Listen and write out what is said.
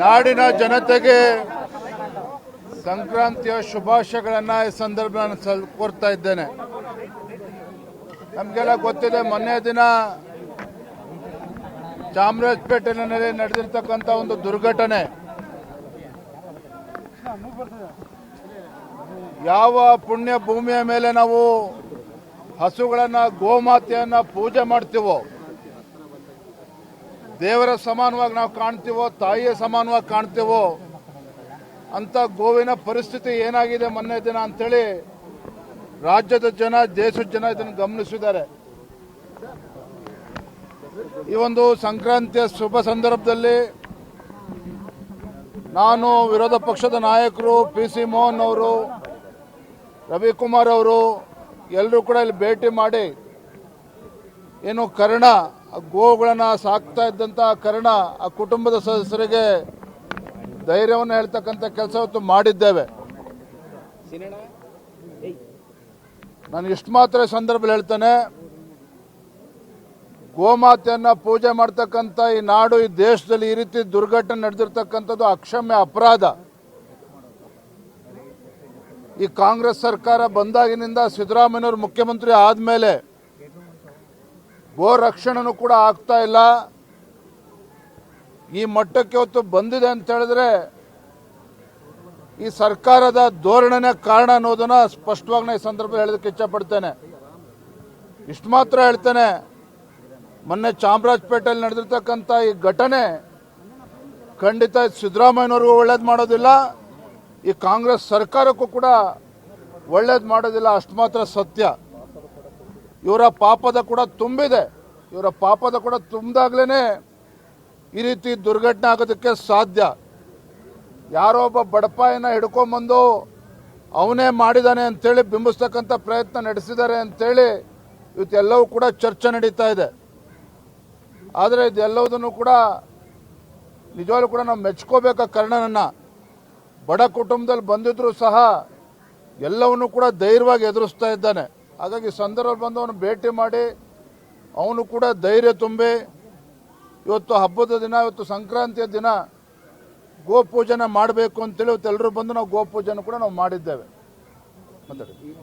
ನಾಡಿನ ಜನತೆಗೆ ಸಂಕ್ರಾಂತಿಯ ಶುಭಾಶಯಗಳನ್ನ ಈ ಸಂದರ್ಭ ನಾನು ಕೋರ್ತಾ ಇದ್ದೇನೆ. ನಮಗೆಲ್ಲ ಗೊತ್ತಿದೆ, ಮೊನ್ನೆ ದಿನ ಚಾಮರಾಜಪೇಟೆನಲ್ಲಿ ನಡೆದಿರ್ತಕ್ಕಂಥ ಒಂದು ದುರ್ಘಟನೆ. ಯಾವ ಪುಣ್ಯ ಭೂಮಿಯ ಮೇಲೆ ನಾವು ಹಸುಗಳನ್ನ, ಗೋಮಾತೆಯನ್ನ ಪೂಜೆ ಮಾಡ್ತೀವೋ ದೇವರ ಸಮಾನವಾಗಿ ನಾವು ಕಾಣ್ತೀವೋ, ತಾಯಿಯ ಸಮಾನವಾಗಿ ಕಾಣ್ತೀವೋ ಅಂತ ಗೋವಿನ ಪರಿಸ್ಥಿತಿ ಏನಾಗಿದೆ ಮೊನ್ನೆ ದಿನ ಅಂತೇಳಿ ರಾಜ್ಯದ ಜನ, ದೇಶದ ಜನ ಇದನ್ನು ಗಮನಿಸಿದ್ದಾರೆ. ಈ ಒಂದು ಸಂಕ್ರಾಂತಿಯ ಶುಭ ಸಂದರ್ಭದಲ್ಲಿ ನಾನು ವಿರೋಧ ಪಕ್ಷದ ನಾಯಕರು ಪಿ ಸಿ ಮೋಹನ್ ಅವರು, ರವಿಕುಮಾರ್ ಅವರು ಎಲ್ಲರೂ ಕೂಡ ಇಲ್ಲಿ ಭೇಟಿ ಮಾಡಿ ಏನು ಕರ್ಣ ಆ ಗೋಗಳನ್ನು ಸಾಕ್ತಾ ಇದ್ದಂತ ಕರ್ಣ ಆ ಕುಟುಂಬದ ಸದಸ್ಯರಿಗೆ ಧೈರ್ಯವನ್ನು ಹೇಳ್ತಕ್ಕಂಥ ಕೆಲಸ ಇವತ್ತು ಮಾಡಿದ್ದೇವೆ. ನಾನು ಇಷ್ಟು ಮಾತ್ರ ಸಂದರ್ಭ ಹೇಳ್ತೇನೆ, ಗೋಮಾತೆಯನ್ನ ಪೂಜೆ ಮಾಡ್ತಕ್ಕಂಥ ಈ ನಾಡು, ಈ ದೇಶದಲ್ಲಿ ಈ ರೀತಿ ದುರ್ಘಟನೆ ನಡೆದಿರ್ತಕ್ಕಂಥದ್ದು ಅಕ್ಷಮ್ಯ ಅಪರಾಧ. ಈ ಕಾಂಗ್ರೆಸ್ ಸರ್ಕಾರ ಬಂದಾಗಿನಿಂದ ಸಿದ್ದರಾಮಯ್ಯವ್ರ ಮುಖ್ಯಮಂತ್ರಿ ಆದ್ಮೇಲೆ ಗೋ ರಕ್ಷಣೆನೂ ಕೂಡ ಆಗ್ತಾ ಇಲ್ಲ. ಈ ಮಟ್ಟಕ್ಕೆ ಹೊತ್ತು ಬಂದಿದೆ ಅಂತ ಹೇಳಿದ್ರೆ ಈ ಸರ್ಕಾರದ ಧೋರಣೆನೇ ಕಾರಣ ಅನ್ನೋದನ್ನ ಸ್ಪಷ್ಟವಾಗಿ ನಾನು ಈ ಸಂದರ್ಭದಲ್ಲಿ ಹೇಳೋದಕ್ಕೆ ಇಚ್ಛಪಡ್ತೇನೆ. ಇಷ್ಟು ಮಾತ್ರ ಹೇಳ್ತೇನೆ, ಮೊನ್ನೆ ಚಾಮರಾಜಪೇಟೆಯಲ್ಲಿ ನಡೆದಿರ್ತಕ್ಕಂಥ ಈ ಘಟನೆ ಖಂಡಿತ ಸಿದ್ದರಾಮಯ್ಯನವ್ರಿಗೂ ಒಳ್ಳೇದು ಮಾಡೋದಿಲ್ಲ, ಈ ಕಾಂಗ್ರೆಸ್ ಸರ್ಕಾರಕ್ಕೂ ಕೂಡ ಒಳ್ಳೇದು ಮಾಡೋದಿಲ್ಲ, ಅಷ್ಟು ಮಾತ್ರ ಸತ್ಯ. ಇವರ ಪಾಪದ ಕೂಡ ತುಂಬಿದೆ. ಇವರ ಪಾಪದ ಕೂಡ ತುಂಬಿದಾಗ್ಲೇ ಈ ರೀತಿ ದುರ್ಘಟನೆ ಆಗೋದಕ್ಕೆ ಸಾಧ್ಯ. ಯಾರೋ ಒಬ್ಬ ಬಡಪಾಯಿನ ಹಿಡ್ಕೊಂಬಂದು ಅವನೇ ಮಾಡಿದ್ದಾನೆ ಅಂತೇಳಿ ಬಿಂಬಿಸ್ತಕ್ಕಂಥ ಪ್ರಯತ್ನ ನಡೆಸಿದ್ದಾರೆ ಅಂತೇಳಿ ಇವತ್ತೆಲ್ಲವೂ ಕೂಡ ಚರ್ಚೆ ನಡೀತಾ ಇದೆ. ಆದರೆ ಇದೆಲ್ಲವುದನ್ನು ಕೂಡ ನಿಜವಾಗ್ಲೂ ಕೂಡ ನಾವು ಮೆಚ್ಕೋಬೇಕ ಕರ್ಣನನ್ನು. ಬಡ ಕುಟುಂಬದಲ್ಲಿ ಬಂದಿದ್ದರೂ ಸಹ ಎಲ್ಲವನ್ನೂ ಕೂಡ ಧೈರ್ಯವಾಗಿ ಎದುರಿಸ್ತಾ ಇದ್ದಾನೆ. ಹಾಗಾಗಿ ಸಂದರ್ಭ ಬಂದು ಭೇಟಿ ಮಾಡಿ, ಅವನು ಕೂಡ ಧೈರ್ಯ ತುಂಬಿ, ಇವತ್ತು ಹಬ್ಬದ ದಿನ, ಇವತ್ತು ಸಂಕ್ರಾಂತಿಯ ದಿನ ಗೋಪೂಜನೆ ಮಾಡಬೇಕು ಅಂತೇಳಿ ಇವತ್ತು ಎಲ್ಲರೂ ಬಂದು ನಾವು ಗೋಪೂಜನೆ ಕೂಡ ನಾವು ಮಾಡಿದ್ದೇವೆ. ಮಾತಾಡಿ.